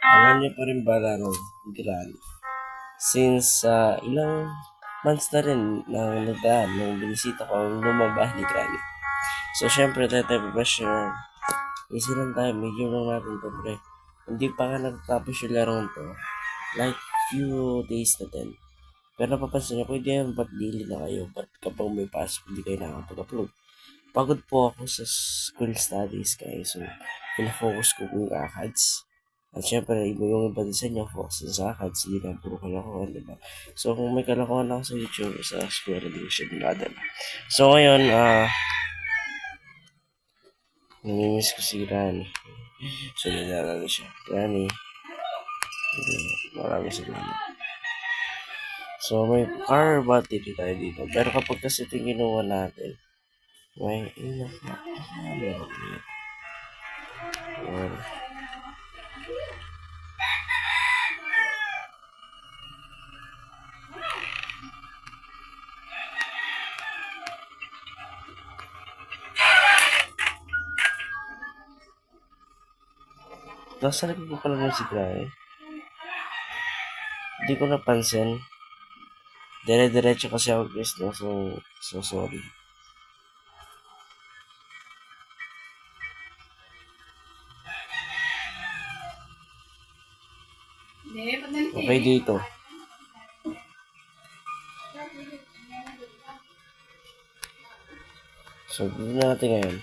Alam niyo pa rin ba laro, Gran? Since ah, ilang months na rin nang nagdaan nung binisita ko ang lumang bahay ni Granny. So, syempre, tayo pressure. Easy lang tayo, medyo lang natin to, pre. Hindi pa nga nagtapos yung larong to. Like, few days na din. Pero napapansin niyo, pwede yan, ba't daily na kayo? Ba't kapag may pasok, hindi kayo nakakapag-upload? Pagod po ako sa school studies, guys. So, pinafocus ko yung ACADS. At syempre, iba yung iba din sa inyo, focus sa ACADS, hindi na puro kalokohan, di ba? So, kung may kalokohan ako sa YouTube, sa school, hindi ko siya dinadala. So, ngayon, ah, namimiss ko si Granny. So, dinadala siya. Hindi, maraming salamat. So, may car battery tayo dito. Pero kapag kasi ito ginawa natin, may ina ka. Meron yun. Ayan. Nasa likod ko pala ng sigla eh. Hindi ko napansin. Dire-diretso kasi ako guys, no? So, so sorry. Okay dito. So, dito natin ngayon.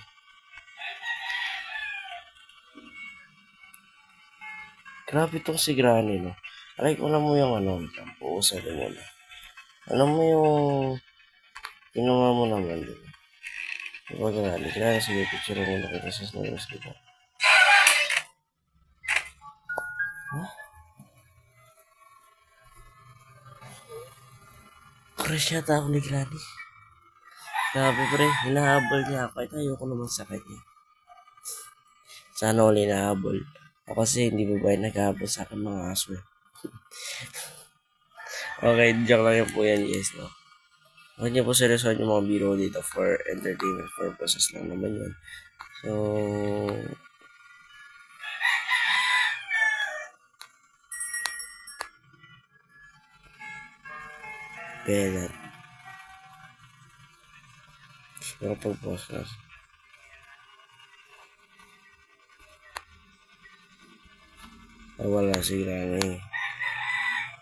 Grabe itong si Granny, no? Aray alam mo yung ano, ang puusa rin mo na. Alam mo yung ginawa mo naman, di ba? Diba Granny? Granny, sige, picture mo na kita sa snowers, di ba? Crush yata ako ni Granny. Grabe pre, hinahabol niya ako. Ito ayoko naman sa kanya. Sana wala hinahabol. Ako kasi hindi ba ba naghahabol sa akin mga aso okay, joke lang yun po yan, yes, no? Huwag niyo po seryosohan yung mga biro dito for entertainment purposes lang naman yun. So, Bennett. Nakapag-post na. Ah, wala si Granny.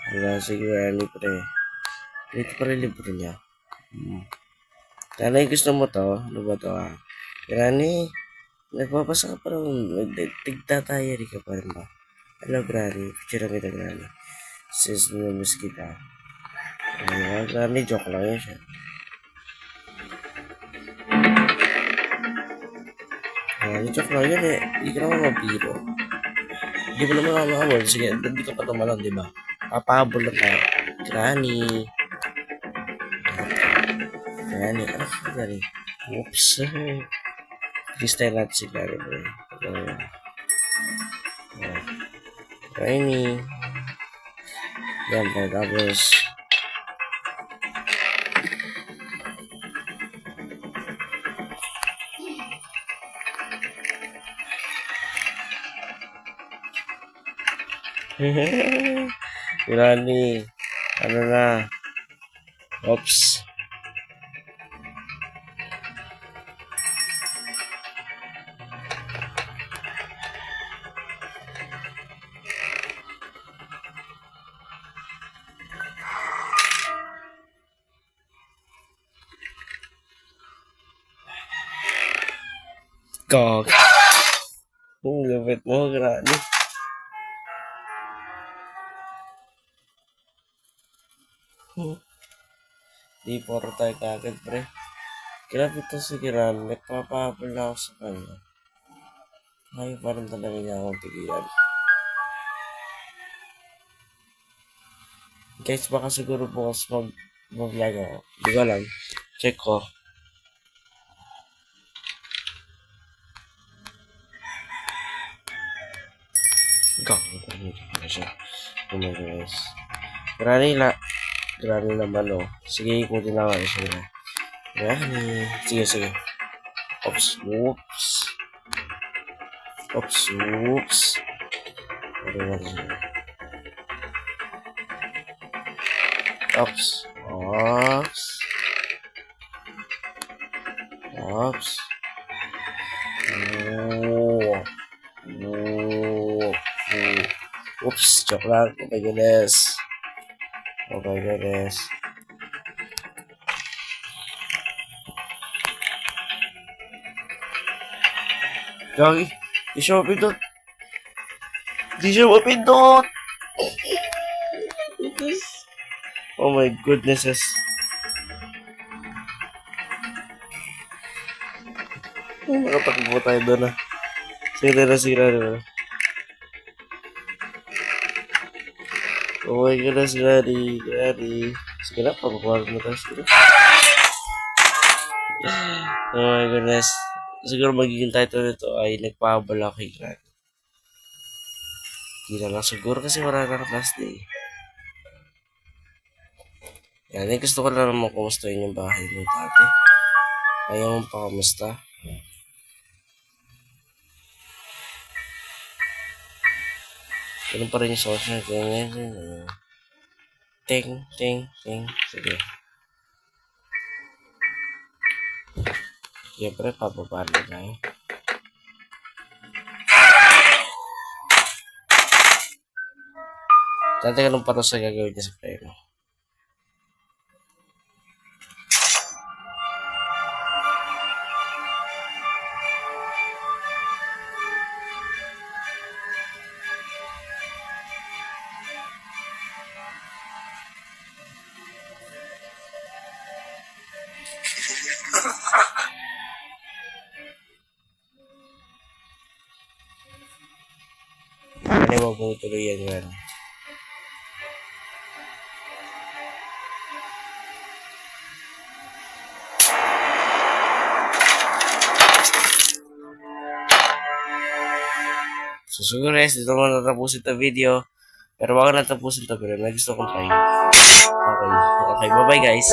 Wala si Granny, pre. Dito pa rin libro niya. Hmm. Granny, gusto mo to? Ano ba to, ah? Granny, nagpapasa ka pa rin. Tigtatayari ka pa rin ba? Hello, Granny. Picture kita, Granny. Sis, namiss kita. Ano, Granny, joke lang yun siya. Granny, joke lang yun eh. Hindi ka naman mabiro. Hindi mo naman ako mahabol. Sige, nandito ka tumalon, di ba? Papahabol lang tayo. Granny. Granny. Ano ka, Granny? Oops. Freestyle natin si Granny. Ayan. Ayan. Granny. Yan. Tapos, Granny. Ano na? Oops. Gog. Ang lupit mo, Granny. Di puro tayo kagad, pre. Grabe to si Kiran. Nagpapahapon na ako sa kanya. Ayaw pa rin talaga niya akong pigilan. Guys, baka siguro bukas mag mag-vlog ako. Di ko alam. Check ko. Gago pa rin na siya. My gosh. Granny la. Granny naman oh. Sige, ikutin lang ako siya. Granny. Sige, sige. Oops. Oops. Oops. Oops. Ano na to? Ops. Ops. Ops. Oops, joke lang. Oh my goodness. Oh my goodness. Gagi, di siya mapindot. Di siya mapindot. Oh my goodnesses. Oh, nakatakbo tayo doon ah. Sige na, na, sige na. Oh my goodness, Granny, Granny. Sige na, papakuha mo tayo, sige. Oh my goodness. Siguro magiging title nito ay nagpahabala kay Granny. Hindi na lang siguro kasi wala na class day. Yan, eh, gusto ko lang naman kumustahin yung bahay mo dati. Ayaw mo pa kamusta? Ganun pa rin yung social ganyan. ganyan. Ting, ting, ting. Sige. Siyempre, eh. Dati ka nung patos sa gagawin niya sa mo kung tuloy yan yan? So siguro guys, dito mo natapusin ito video. Pero bago natapusin ito, pero may gusto kong try. Okay. Okay, bye-bye guys.